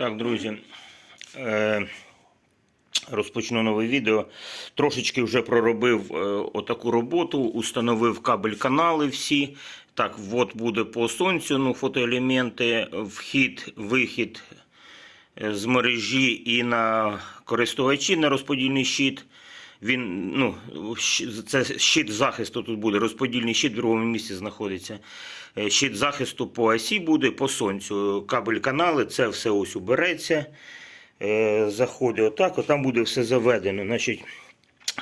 Так, друзі, е, розпочну нове відео. Трошечки вже проробив е, отаку роботу, установив кабель канали всі. Так, от буде по сонцю, ну, фотоелементи, вхід, вихід е, з мережі і на користувачі на розподільний щит. Він, ну, це щит захисту тут буде, розподільний щит в другому місці знаходиться. Е, Щит захисту по осі буде, по сонцю. Кабель канали, це все ось убереться. Е, Заходить отак, от там буде все заведено. Значить,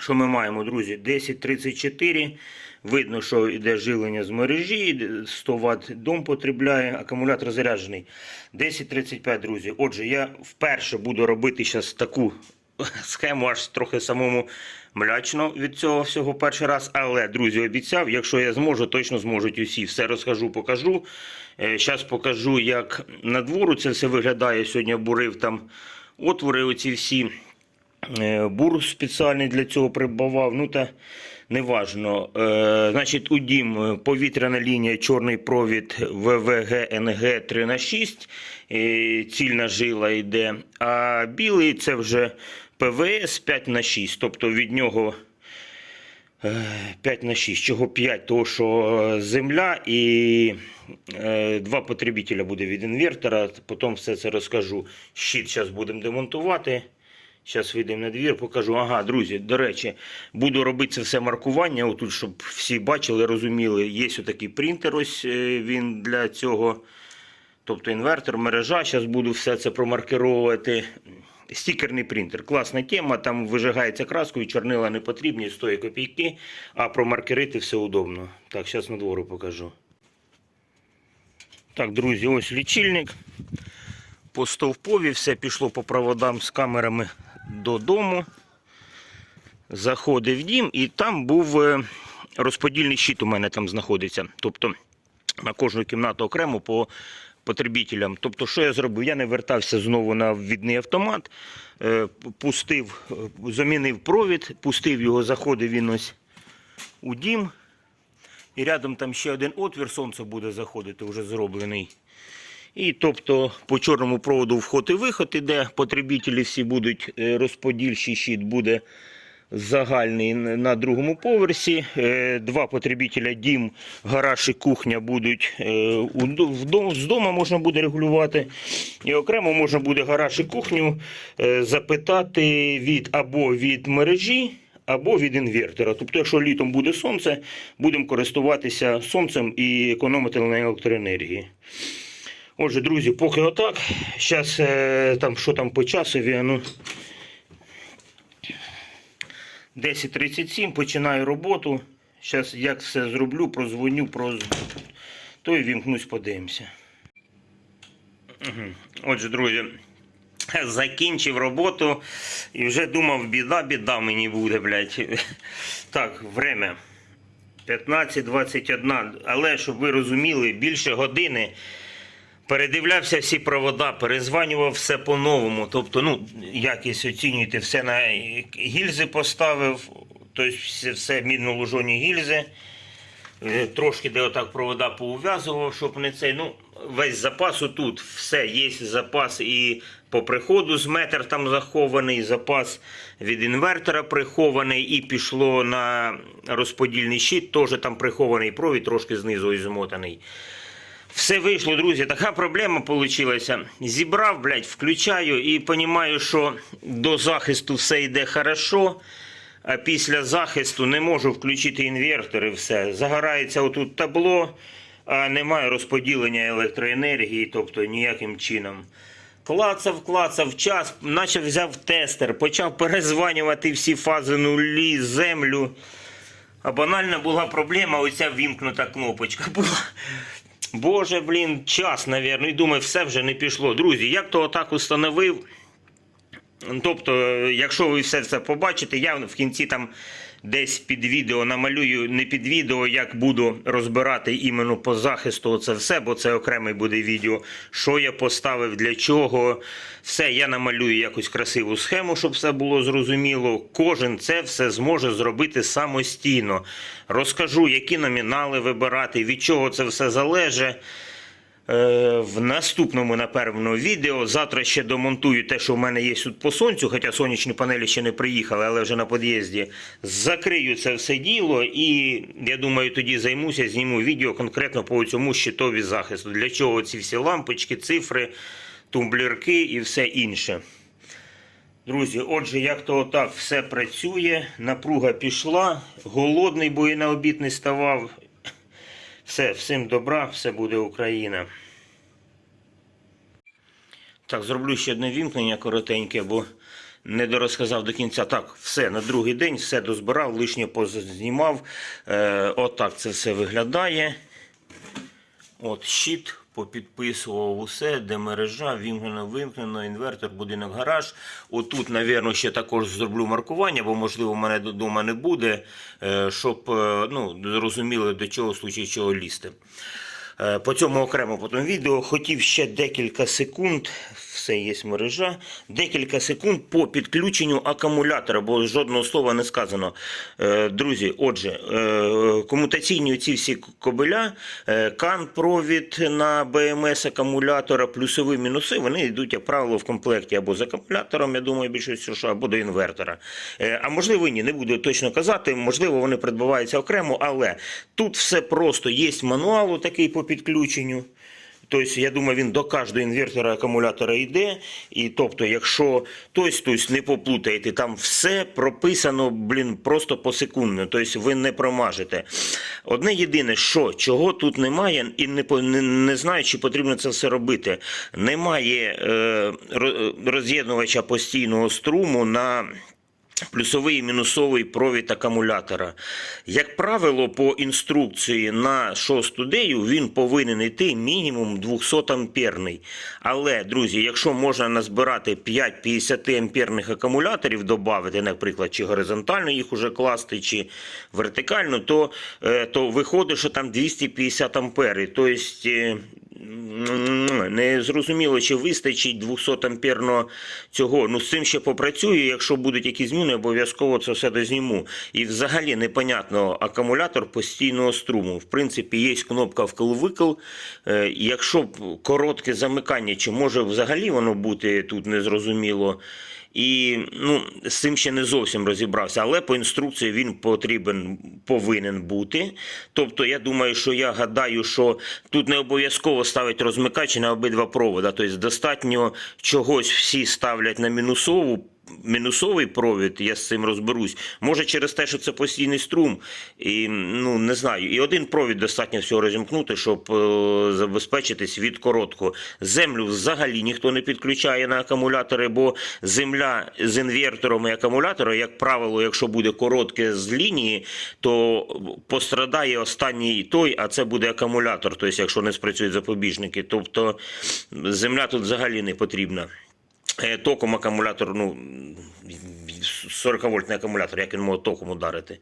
що ми маємо, друзі? 1034. Видно, що йде жилення з мережі, 100 Вт дом потребляє, акумулятор заряджений. 1035, друзі. Отже, я вперше буду робити зараз таку схему, аж трохи самому млячно від цього всього перший раз. Але, друзі, обіцяв, якщо я зможу, точно зможуть усі. Все розкажу, покажу. Зараз покажу, як на двору це все виглядає. Сьогодні бурив там отвори, оці всі. Е, Бур спеціальний для цього придбавав. Ну та неважно. Е, значить, у дім е, повітряна лінія, чорний провід ВВГ НГ 3 на 6 е, цільна жила йде. А білий це вже ПВС 5 на 6 Тобто від нього. е, 5 на 6. Чого 5? Того, що е, земля і е, два потребителя буде від інвертора. Потім все це розкажу. Щит зараз будемо демонтувати. Зараз вийдемо на двір, покажу. Ага, друзі, до речі, буду робити це все маркування, отут, щоб всі бачили, розуміли. Є отакий принтер, ось е, він для цього. Тобто інвертор, мережа. Зараз буду все це промаркировувати. Стікерний принтер. Класна тема, там вижигається краскою, чорнила не потрібні, стоїть копійки, а промаркерити все удобно. Так, зараз на двору покажу. Так, друзі, ось лічильник. По стовпові все пішло по проводам з камерами додому. Заходив в дім, і там був е, розподільний щит у мене там знаходиться. Тобто на кожну кімнату окремо по потребітелям. Тобто, що я зробив? Я не вертався знову на ввідний автомат, е, пустив, е, замінив провід, пустив його, заходив він ось у дім. І рядом там ще один отвір, сонце буде заходити, вже зроблений. І тобто по чорному проводу вход і виход іде, потребітелі всі будуть, е, розподільчий щит буде загальний на другому поверсі. Е, Два потребітеля дім, гараж і кухня будуть е, з дому можна буде регулювати. І окремо можна буде гараж і кухню е, запитати від або від мережі. Або від інвертора. Тобто, якщо літом буде сонце, будемо користуватися сонцем і економити на електроенергії. Отже, друзі, поки отак. Зараз там що там по часові, ну. 10.37, починаю роботу. Зараз як все зроблю, прозвоню, про то і вімкнусь, подивимося. Отже, друзі, закінчив роботу і вже думав, біда, біда мені буде, блядь. Так, время. 15.21. Але щоб ви розуміли, більше години передивлявся всі провода, перезванював все по-новому. Тобто, ну, якість оцінюєте, все на гільзи поставив, тобто все, все мідно-лужоні гільзи. Е, Трошки де отак провода поув'язував, щоб не цей. Ну, весь запас отут. Все, є запас і по приходу з метр там захований, запас від інвертора прихований, і пішло на розподільний щит, теж там прихований провід, трошки знизу ось змотаний. Все вийшло, друзі. Така проблема вийшла. Зібрав, блядь, включаю і розумію, що до захисту все йде хорошо. А після захисту не можу включити інвертор і все. Загорається отут табло, а немає розподілення електроенергії, тобто ніяким чином. Клацав, клацав час, наче взяв тестер, почав перезванювати всі фази нулі, землю. А банальна була проблема, оця вімкнута кнопочка була. Боже, блін, час, навірно, і думаю, все вже не пішло. Друзі, як то отак установив. Тобто, якщо ви все це побачите, я в кінці там десь під відео намалюю, не під відео, як буду розбирати іменно по захисту це все, бо це окремий буде відео, що я поставив, для чого. Все, я намалюю якусь красиву схему, щоб все було зрозуміло. Кожен це все зможе зробити самостійно. Розкажу, які номінали вибирати, від чого це все залежить. Е, В наступному, напевно, відео. Завтра ще домонтую те, що в мене є тут по сонцю, хоча сонячні панелі ще не приїхали, але вже на під'їзді. Закрию це все діло і я думаю, тоді займуся, зніму відео конкретно по цьому щитові захисту. Для чого ці всі лампочки, цифри, тумблірки і все інше. Друзі, отже, як то отак все працює, напруга пішла, голодний, бо і на обід не ставав. Все, всім добра, все буде Україна. Так, зроблю ще одне вімкнення коротеньке, бо не дорозказав до кінця. Так, все, на другий день все дозбирав, лишнє познімав. Е, отак це все виглядає. От щит попідписував усе, де мережа, вімкнено, вимкнено, інвертор, будинок, гараж. Отут, мабуть, ще також зроблю маркування, бо, можливо, мене додому не буде, е, щоб е, ну, зрозуміли, до чого в случаї чого лізти. Е, По цьому окремо потім відео. Хотів ще декілька секунд, все є мережа, декілька секунд по підключенню акумулятора, бо жодного слова не сказано. Е, Друзі, отже, е, комутаційні ці всі кобеля, е, кан-провід на БМС акумулятора, плюсові мінуси, вони йдуть, як правило, в комплекті або з акумулятором, я думаю, більшістю, що, або до інвертора. А можливо, ні, не буду точно казати, можливо, вони придбаваються окремо, але тут все просто. Є мануал такий по підключенню. Тобто, я думаю, він до кожного інвертора акумулятора йде. І тобто, якщо тобто, тобто не поплутаєте, там все прописано, блін, просто посекундно. Тобто ви не промажете. Одне єдине, що чого тут немає, і не, не, не знаю, чи потрібно це все робити. Немає е, роз'єднувача постійного струму на. Плюсовий і мінусовий провід акумулятора. Як правило, по інструкції на шосту дею він повинен йти мінімум 200 амперний. Але, друзі, якщо можна назбирати 5 50 амперних акумуляторів, додати, наприклад, чи горизонтально їх уже класти, чи вертикально, то, е, то виходить, що там 250 ампери. Тобто, е, не зрозуміло, чи вистачить 200 амперного цього. Ну, з цим ще попрацюю. Якщо будуть якісь зміни, обов'язково це все дозніму. І взагалі непонятно акумулятор постійного струму. В принципі, є кнопка вкл-викл. Е, Якщо коротке замикання, чи може взагалі воно бути тут незрозуміло. І ну, з цим ще не зовсім розібрався, але по інструкції він потрібен, повинен бути. Тобто, я думаю, що я гадаю, що тут не обов'язково ставить розмикачі на обидва провода. Тобто достатньо чогось всі ставлять на мінусову. Мінусовий провід, я з цим розберусь. Може через те, що це постійний струм, і ну не знаю. І один провід достатньо всього розімкнути, щоб е, забезпечитись від короткого. Землю взагалі ніхто не підключає на акумулятори, бо земля з інвертором і акумулятором, як правило, якщо буде коротке з лінії, то пострадає останній той, а це буде акумулятор. Тобто, якщо не спрацюють запобіжники, тобто земля тут взагалі не потрібна. Е, Током акумулятор, ну 40 вольтний акумулятор, як він може током ударити.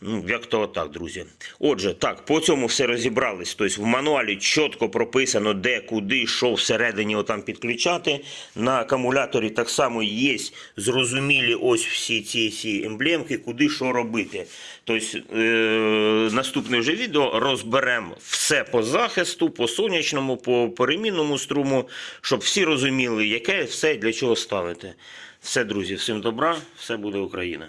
Ну, як то так, друзі. Отже, так, по цьому все розібрались. Тобто в мануалі чітко прописано, де, куди, що всередині отам підключати. На акумуляторі так само є зрозумілі ось всі ці, ці емблемки, куди що робити. Тобто, е, наступне вже відео розберемо все по захисту, по сонячному, по перемінному струму, щоб всі розуміли, яке все для чого ставити. Все, друзі, всім добра, все буде Україна.